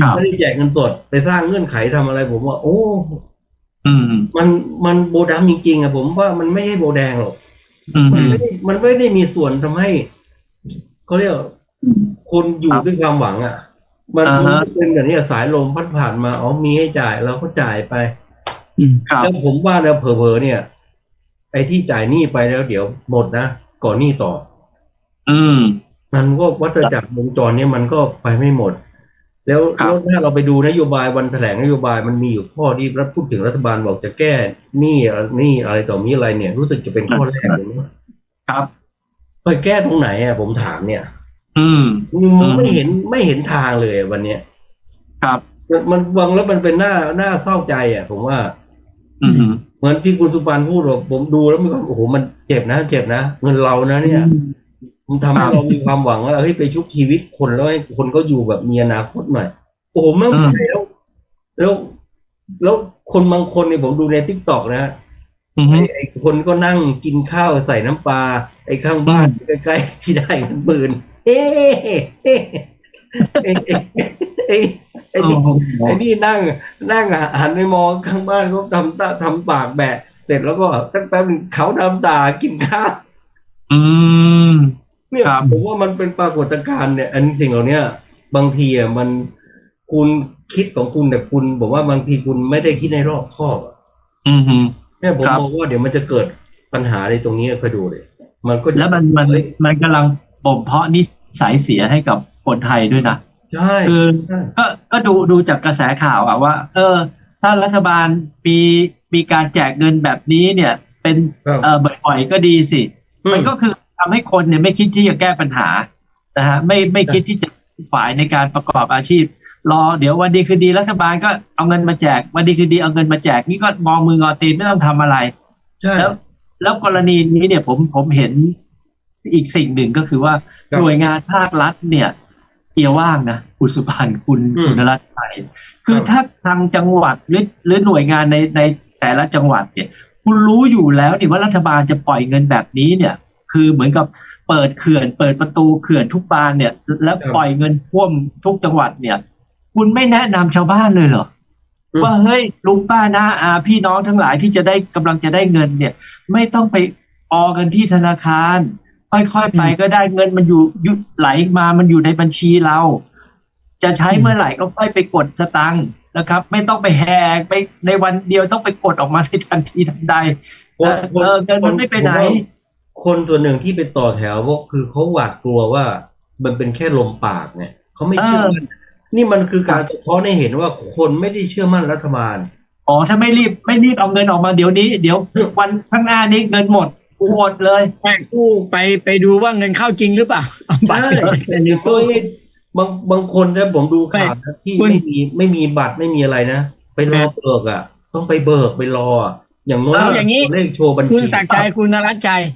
ครับไม่ได้แจกเงินสดไปสร้างเงื่อนไขทำอะไร ผมว่า โอ้อืมมันมันโบดำจริงๆอะผมว่ามันไม่ใช่โบแดงหรอกอืมมันไม่ได้มันไม่ได้มีส่วนทำให้เขาเรียกว่าคนอยู่ครับด้วยความหวังอะมันอ่าฮะมันเป็นแบบนี้อะสายลมพัดผ่านมาอ๋อมีให้จ่ายเราก็จ่ายไปอืมครับแล้วผมว่าแล้วเผลอๆเนี่ย ไอ้ที่จ่ายหนี้ไปแล้ว เดี๋ยวหมดนะก่อนหนี้ต่อ อืม มันก็วัฏจักรวงจรเนี่ยมันก็ไปไม่หมด แล้วครับแล้วถ้าเราไปดูนโยบายวันแถลงนโยบายมันมีอยู่ข้อที่รัฐพูดถึงรัฐบาลบอกจะแก้หนี้หนี้อะไรต่อมีอะไรเนี่ย รู้สึกจะเป็นข้อแรกเลยนะครับไปแก้ตรงไหนอะผมถามเนี่ย อืมมันไม่เห็นไม่เห็นทางเลยวันเนี้ยครับมันมันฟังแล้วมันเป็นหน้าหน้าเศร้าใจอะ ผมว่า อืมเหมือนที่คุณสุปานพูดว่าผมดูแล้วมีความโอ้โหมันเจ็บนะเจ็บนะเงินเรานะเนี่ย มันทำให้ครับเรามีความหวังว่าเฮ้ยไปชุบชีวิตคนแล้วให้คนก็อยู่แบบมีอนาคตหน่อยโอ้โหไม่อืมไหวแล้วแล้ว แล้วคนบางคนเนี่ยผมดูในทิกตอกนะอืมไอ้ไอ้คนก็นั่งกินข้าวใส่น้ำปลาไอ้ข้างบ้านใกล้ๆที่ได้เงินหมื่นเฮ้เฮ้ไอ้ไอ้ไอ้ไอ้นี่ไอ้นี่นั่ง นั่งหันไปมองข้างบ้านเขาทำตาทำปากแบะเสร็จแล้วก็ตั้งแป๊บนึงเขาทำตากินข้าวอืม เนี่ยครับ ผมว่ามันเป็นปรากฏการณ์เนี่ย อันสิ่งเหล่าเนี้ยบางทีอะมันคุณคิดของคุณแต่คุณ บอกว่าบางทีคุณไม่ได้คิดในรอบคอบอะอืมเนี่ยผมครับ มองว่าเดี๋ยวมันจะเกิดปัญหาในตรงนี้คอยดูเลย มันก็จะแล้วมันมันเฮ้ยมันกำลังบ่มเพาะนิสัยเสียให้กับคนไทยด้วยนะ ใช่คือ ใช่ก็ก็ดูดูจากกระแสข่าวอะว่า เออ ถ้ารัฐบาลมีมีการแจกเงินแบบนี้เนี่ย เป็นครับ เออบ่อยๆก็ดีสิอืมันก็คือ ทำให้คนเนี่ยไม่คิดที่จะแก้ปัญหานะฮะไม่ไม่คิดที่จะฝ่ายในการประกอบอาชีพ รอเดี๋ยววันดีคืนดีรัฐบาลก็เอาเงินมาแจก วันดีคืนดีเอาเงินมาแจกนี่ก็มองมืองอตีนไม่ต้องทำอะไรใช่แล้วแล้วกรณีนี้เนี่ยผมผมเห็นอีกสิ่งหนึ่งก็คือว่าครับหน่วยงานภาครัฐเนี่ยเอียว่างนะคุณสุพันธ์คุณอืมคุณนรัตน์ไทยคือครับถ้าทางจังหวัดหรือหรือหน่วยงานในในแต่ละจังหวัดเนี่ย คุณรู้อยู่แล้วนี่ว่ารัฐบาลจะปล่อยเงินแบบนี้เนี่ย คือเหมือนกับเปิดเขื่อน เปิดประตูเขื่อนทุกบานเนี่ย แล้วครับปล่อยเงินท่วมทุกจังหวัดเนี่ย คุณไม่แนะนำชาวบ้านเลยเหรออืมว่าเฮ้ยลุงป้าน้าอาพี่น้องทั้งหลายที่จะได้กำลังจะได้เงินเนี่ย ไม่ต้องไปออกันที่ธนาคาร ค่อยๆไปก็ได้เงินมันอยู่ยุไหลมามันอยู่ในบัญชีเรา จะใช้เมื่อไหร่ก็ค่อยไปกดสตังค์นะครับ ไม่ต้องไปแหกไปในวันเดียวต้องไปกดออกมาในทันทีทันใดคนเออเงินมันไม่ไปไหนผว่า คนส่วนหนึ่งที่ไปต่อแถวพวกคือเขาหวาดกลัวว่ามันเป็นแค่ลมปากเนี่ยเขาไม่เชื่อมั่นนี่มันคือการสะท้อนให้เห็นว่าคนไม่ได้เชื่อมั่นรัฐบาลอ๋อถ้าไม่รีบไม่รีบเอาเงินออกมาเดี๋ยวนี้ เดี๋ยววันข้างหน้านี้เงินหมดกูหมดเลยแม่กู้ไปไปดูว่าเงินเข้าจริงหรือเปล่าเอาบัตรใช่ไปเช็คอย่างตัวนี้บางบางคนนะผมดูข่าวนะที่คุณไม่มีไม่มีบัตรไม่มีอะไรนะไปรอเบิกอะ ต้องไปเบิกไปรออะอย่างน้อยเอาอย่างนี้เลขโชว์บัญคุณชีสักดิ์ใจคุณนรัตน์ใจ